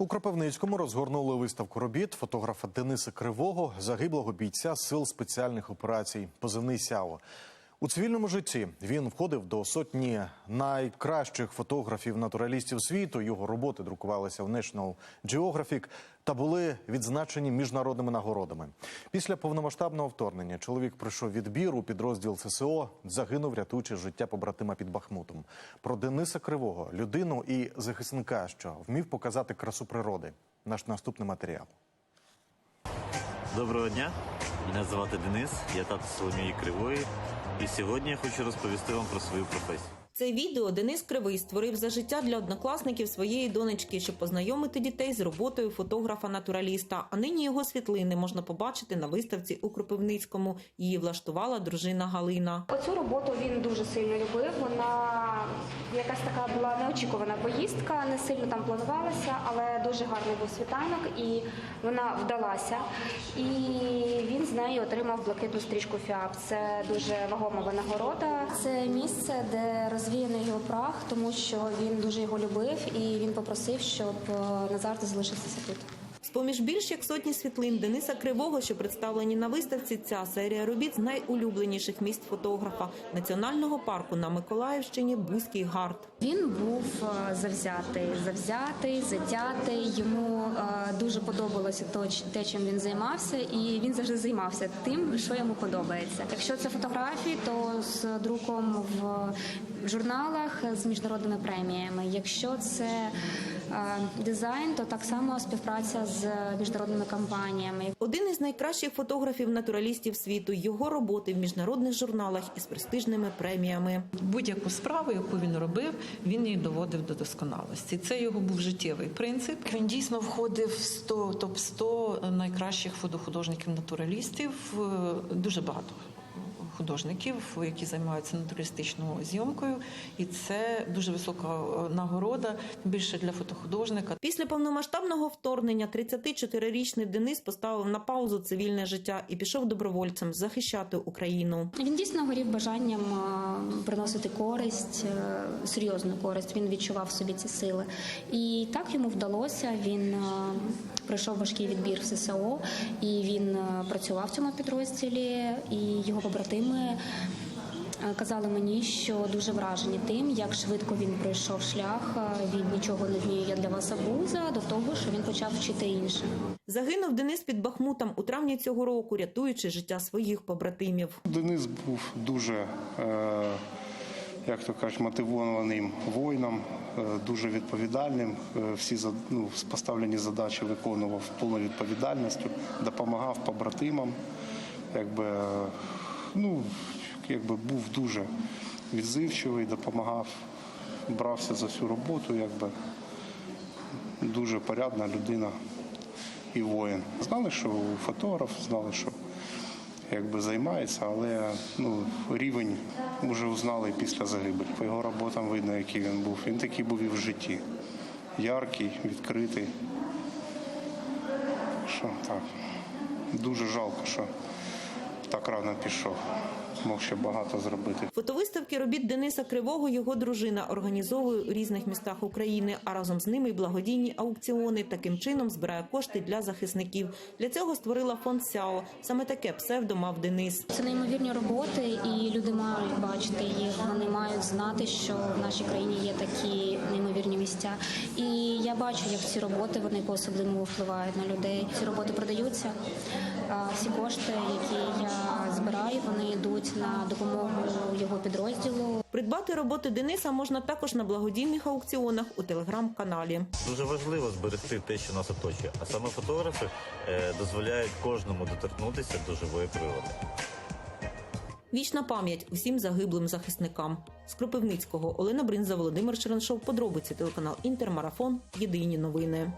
У Кропивницькому розгорнули виставку робіт фотографа Дениса Кривого, загиблого бійця сил спеціальних операцій, позивний Сяо. У цивільному житті він входив до сотні найкращих фотографів-натуралістів світу. Його роботи друкувалися в National Geographic та були відзначені міжнародними нагородами. Після повномасштабного вторгнення чоловік пройшов відбір у підрозділ ЦСО, загинув, рятуючи життя побратима під Бахмутом. Про Дениса Кривого, людину і захисника, що вмів показати красу природи. Наш наступний матеріал. Доброго дня, мене звати Денис, я тато Соломії Кривої. І сьогодні я хочу розповісти вам про свою професію. Це відео Денис Кривий створив за життя для однокласників своєї донечки, щоб познайомити дітей з роботою фотографа-натураліста. А нині його світлини можна побачити на виставці у Кропивницькому. Її влаштувала дружина Галина. Оцю роботу він дуже сильно любив. Вона якась така була неочікувана поїздка, не сильно там планувалася, але дуже гарний був світанок і вона вдалася. І він з нею отримав блакитну стрічку ФІАП. Це дуже вагома винагорода. Це місце, де розвіяний його прах, тому що він дуже його любив і він попросив, щоб е, назавжди залишився тут. З-поміж більш як сотні світлин Дениса Кривого, що представлені на виставці, ця серія робіт з найулюбленіших місць фотографа національного парку на Миколаївщині Бузький гард. Він був е, завзятий, завзятий, затятий. Йому е, дуже подобалося те, чим він займався, і він завжди займався тим, що йому подобається. Якщо це фотографії, то з друком в журналах з міжнародними преміями. Якщо це дизайн, то так само співпраця з міжнародними компаніями. Один із найкращих фотографів-натуралістів світу. Його роботи в міжнародних журналах із престижними преміями. Будь-яку справу, яку він робив, він її доводив до досконалості. Це його був життєвий принцип. Він дійсно входив в 100, топ 100 найкращих фотохудожників-натуралістів. Е, Дуже багато художників, які займаються натуралістичною зйомкою, і це дуже висока е, нагорода більше для фотохудожника. Після повномасштабного вторгнення 34-річний Денис поставив на паузу цивільне життя і пішов добровольцем захищати Україну. Він дійсно горів бажанням е, приносити користь, е, серйозну користь. Він відчував в собі ці сили. І так йому вдалося. Він пройшов важкий відбір в ССО, і він працював в цьому підрозділі, і його побратими. Е, Казали мені, що дуже вражені тим, як швидко він пройшов шлях е, від нічого не вмію я для вас абуза до того, що він почав вчити інших. Загинув Денис під Бахмутом у травні цього року, рятуючи життя своїх побратимів. Денис був дуже, е, як то кажуть, мотивованим воїном, дуже відповідальним. Всі за- ну, поставлені задачі виконував повною відповідальністю, допомагав побратимам. Якби, ну, якби був дуже відзивчивий, допомагав, брався за всю роботу, якби дуже порядна людина і воїн. Знали, що фотограф, знали, що якби займається, але ну, рівень вже узнали після загибелі. По його роботам видно, який він був. Він такий був і в житті. Яркий, відкритий. Що так. Дуже жалко, що так рано пішов. Мог ще багато зробити. Фотовиставки робіт Дениса Кривого його дружина організовує у різних містах України, а разом з ними й благодійні аукціони. Таким чином збирає кошти для захисників. Для цього створила фонд СЯО. Саме таке псевдо мав Денис. Це неймовірні роботи, і люди мають бачити їх. Вони мають знати, що в нашій країні є такі неймовірні місця. І я бачу, як ці роботи вони по особливому впливають на людей. Ці роботи продаються. А всі кошти, які я вони йдуть на допомогу його підрозділу. Придбати роботи Дениса можна також на благодійних аукціонах у телеграм-каналі. Дуже важливо зберегти те, що нас оточує. А саме фотографи е, дозволяють кожному доторкнутися до живої природи. Вічна пам'ять усім загиблим захисникам. З Кропивницького Олена Бринза, Володимир Череншов. Подробиці телеканал Інтермарафон. Єдині новини.